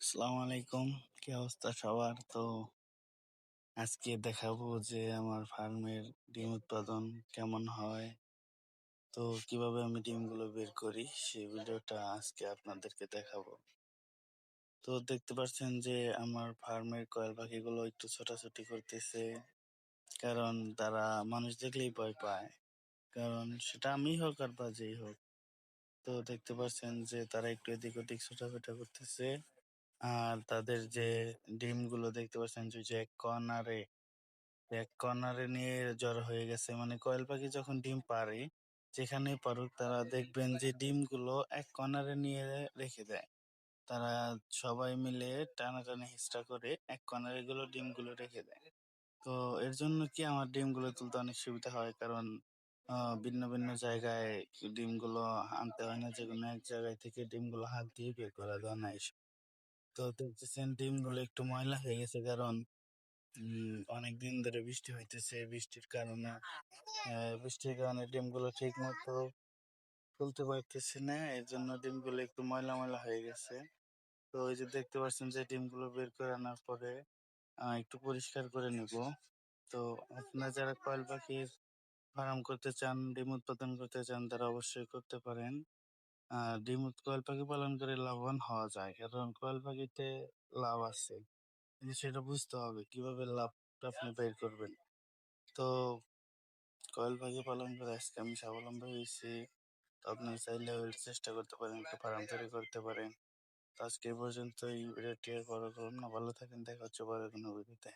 আসসালামু আলাইকুম। কি অবস্থা সবার? তো আজকে দেখাবো যে আমার ফার্মের ডিম উৎপাদন কেমন হয়। তো কীভাবে আমি ডিমগুলো বের করি সেই ভিডিওটা আজকে আপনাদেরকে দেখাবো। তো দেখতে পাচ্ছেন যে আমার ফার্মের কয়েল পাখিগুলো একটু ছোটাছুটি করতেছে। কারণ তারা মানুষ দেখলেই ভয় পায়। কারণ সেটা আমি হোক আর বা যেই হোক। তো দেখতে পাচ্ছেন যে তারা একটু এদিক ওদিক ছোটাফেটা করতেছে। আর তাদের যে ডিমগুলো দেখতে পাচ্ছেন যে এক কর্নারে এক কর্নারে নিয়ে জড়ো হয়ে গেছে। মানে কয়েল পাখি যখন ডিম পারে যেখানে পারুক তারা দেখবেন যে ডিমগুলো এক কর্নারে নিয়ে রেখে দেয়। তারা সবাই মিলে টানাটানি হিস্টা করে এক কর্নারে গুলো ডিমগুলো রেখে দেয়। তো এর জন্য কি আমার ডিমগুলো তুলতে অনেক সুবিধা হয়? কারণ আহ, ভিন্ন ভিন্ন জায়গায় ডিমগুলো আনতে হয় না। যে কোনো এক জায়গায় থেকে ডিমগুলো হাত দিয়ে বের করা যায় না তো দেখতেছেন ডিমগুলো একটু ময়লা হয়ে গেছে কারণ উম, অনেকদিন ধরে বৃষ্টি হইতেছে। বৃষ্টির কারণে বৃষ্টির কারণে ডিমগুলো ঠিক মতো তুলতে পারতেছি না। এর জন্য ডিমগুলো একটু ময়লা ময়লা হয়ে গেছে। তো ওই যে দেখতে পাচ্ছেন যে ডিমগুলো বের করে আনার পরে একটু পরিষ্কার করে নিব। তো আপনারা যারা কয়েল পাখির ফার্ম করতে চান ডিম উৎপাদন করতে চান তারা অবশ্যই করতে পারেন। আহ ডিম কয়েল পাখি পালন করে লাভবান হওয়া যায়। কারণ কয়েল পাখিতে লাভ আছে। সেটা বুঝতে হবে, কীভাবে লাভটা আপনি বের করবেন। তো কয়েল পাখি পালন করে আজকে আমি স্বাবলম্বী হয়েছি। তো আপনি চাইলে চেষ্টা করতে পারেন, একটা ফার্ম তৈরি করতে পারেন। তো আজকে এই পর্যন্তই। ভিডিওটি আর বড় না। ভালো থাকেন। দেখা হচ্ছে পরের কোনো ভিডিওতে।